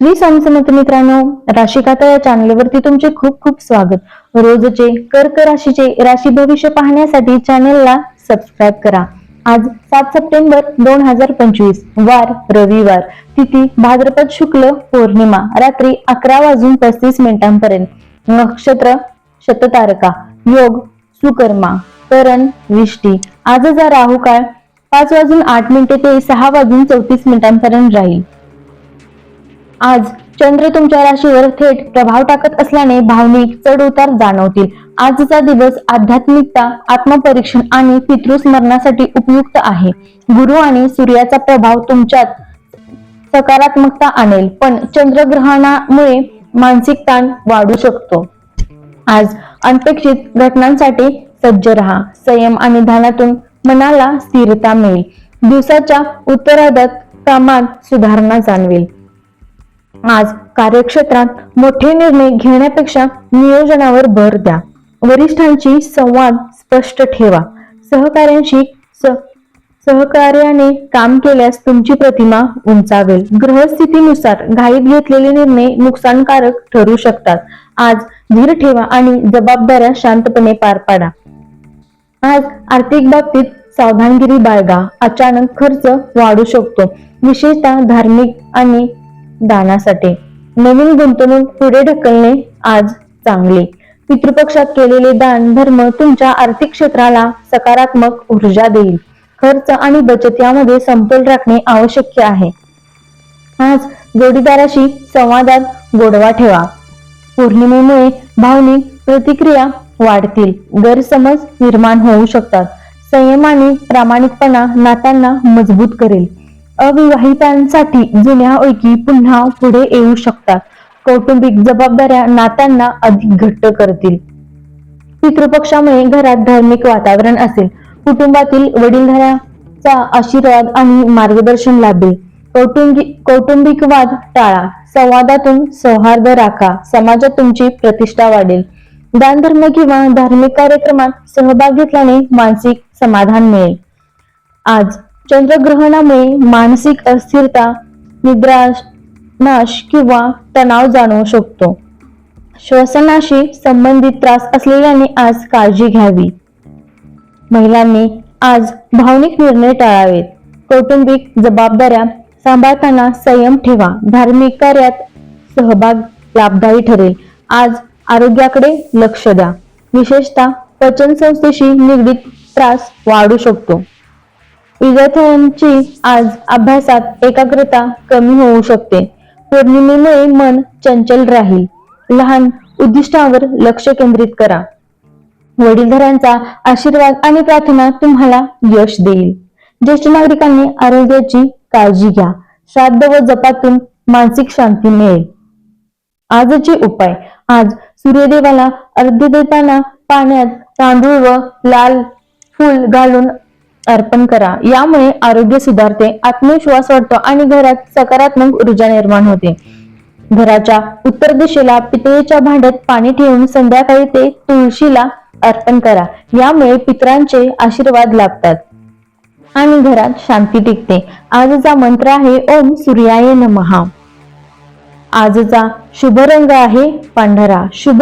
श्री स्वामी समर्थ मित्रांनो राशिकाता या चॅनलवरती तुमचे खूप खूप स्वागत. रोजचे कर्क राशीचे राशी भविष्य पाहण्यासाठी चॅनलला सबस्क्राईब करा. आज सात सप्टेंबर दोन हजार पंचवीस वार रविवार. तिथी भाद्रपद शुक्ल पौर्णिमा रात्री अकरा वाजून पस्तीस मिनिटांपर्यंत. नक्षत्र शततारका योग सुकर्मा करण विष्टी. आजचा राहू काळ पाच वाजून आठ मिनिटे ते सहा वाजून चौतीस मिनिटांपर्यंत राहील. आज चंद्र तुमच्या राशीवर थेट प्रभाव टाकत असल्याने भावनिक चढ उतार जाणवतील. आजचा दिवस आध्यात्मिकता आत्मपरीक्षण आणि पितृस्मरणासाठी उपयुक्त आहे. गुरु आणि सूर्याचा प्रभाव तुमच्यात सकारात्मकता आणेल पण चंद्रग्रहणामुळे मानसिक ताण वाढू शकतो. आज अनपेक्षित घटनांसाठी सज्ज राहा. संयम आणि ध्यानातून मनाला स्थिरता मिळेल. दिवसाच्या उत्तरार्धात कामात सुधारणा जाणवेल. आज कार्यक्षेत्रात मोठे निर्णय घेण्यापेक्षा नियोजनावर भर द्या. वरिष्ठांची संवाद स्पष्ट ठेवा. सहकार्यांशी सहकार्याने काम केल्यास तुमची प्रतिमा उंचावेल. ग्रहस्थितीनुसार घाईत घेतलेले निर्णय नुकसानकारक ठरू शकतात. आज धीर ठेवा आणि जबाबदाऱ्या शांतपणे पार पाडा. आज आर्थिक बाबतीत सावधानगिरी बाळगा. अचानक खर्च वाढू शकतो. विशेषतः धार्मिक आणि दानासाठी. नवीन गुंतवणूक पुढे ढकलणे आज चांगले. पितृपक्षात केलेले दान धर्म तुमच्या आर्थिक क्षेत्राला सकारात्मक ऊर्जा देईल. खर्च आणि बचत यामध्ये समतोल राखणे आवश्यक आहे. आज जोडीदाराशी संवादात गोडवा ठेवा. पौर्णिमेमुळे भावनिक प्रतिक्रिया वाढतील. गैरसमज निर्माण होऊ शकतात. संयमाने प्रामाणिकपणा नात्यांना मजबूत करेल. अविवाहितांसाठी जुन्या ओळखी पुन्हा पुढे येऊ शकतात. कौटुंबिक जबाबदाऱ्या नात्यांना अधिक घट्ट करतील. पितृपक्षामुळे घरात धार्मिक वातावरण असेल. कुटुंबातील वडीलधाऱ्याचा आशीर्वाद आणि मार्गदर्शन लाभेल. कौटुंबिक कौटुंबिक वाद टाळा. संवादातून सौहार्द राखा. समाजात तुमची प्रतिष्ठा वाढेल. दानधर्म किंवा धार्मिक कार्यक्रमात सहभाग घेतल्याने मानसिक समाधान मिळेल. आज चंद्रग्रहणामुळे मानसिक अस्थिरता निद्रानाश किंवा तणाव जाणवू शकतो. श्वसनाशी संबंधित त्रास असलेल्यांनी आज काळजी घ्यावी. महिलांनी आज भावनिक निर्णय टाळावेत. कौटुंबिक जबाबदाऱ्या सांभाळताना संयम ठेवा. धार्मिक कार्यात सहभाग लाभदायी ठरेल. आज आरोग्याकडे लक्ष द्या. विशेषतः पचन संस्थेशी निगडीत त्रास वाढू शकतो. विद्यार्थ्यांची आज अभ्यासात एकाग्रता कमी होऊ शकते. पौर्णिमेमुळे मन चंचल राहील. लहान उद्दिष्टावर लक्ष केंद्रित करा. वडीलधाऱ्यांचा आशीर्वाद आणि प्रार्थना तुम्हाला यश देईल. ज्येष्ठ नागरिकांनी आरोग्याची काळजी घ्या. श्राद्ध व जपातून मानसिक शांती मिळेल. आजचे उपाय. आज सूर्यदेवाला अर्ध्य देताना पाण्यात तांदूळ व लाल फूल घालून अर्पण करा. यामुळे आरोग्य सुधारते आत्मविश्वास वाढतो आणि घरात सकारात्मक ऊर्जा निर्माण होते. घराच्या उत्तर दिशेला पितळेच्या भांड्यात पाणी ठेवून संध्याकाळी ते तुळशीला अर्पण करा. यामुळे पितरांचे आशीर्वाद लाभतात. आणि घरात शांती टिकते. आजचा मंत्र आहे ओम सूर्याय नमहा आजचा शुभ रंग आहे पांढरा. शुभ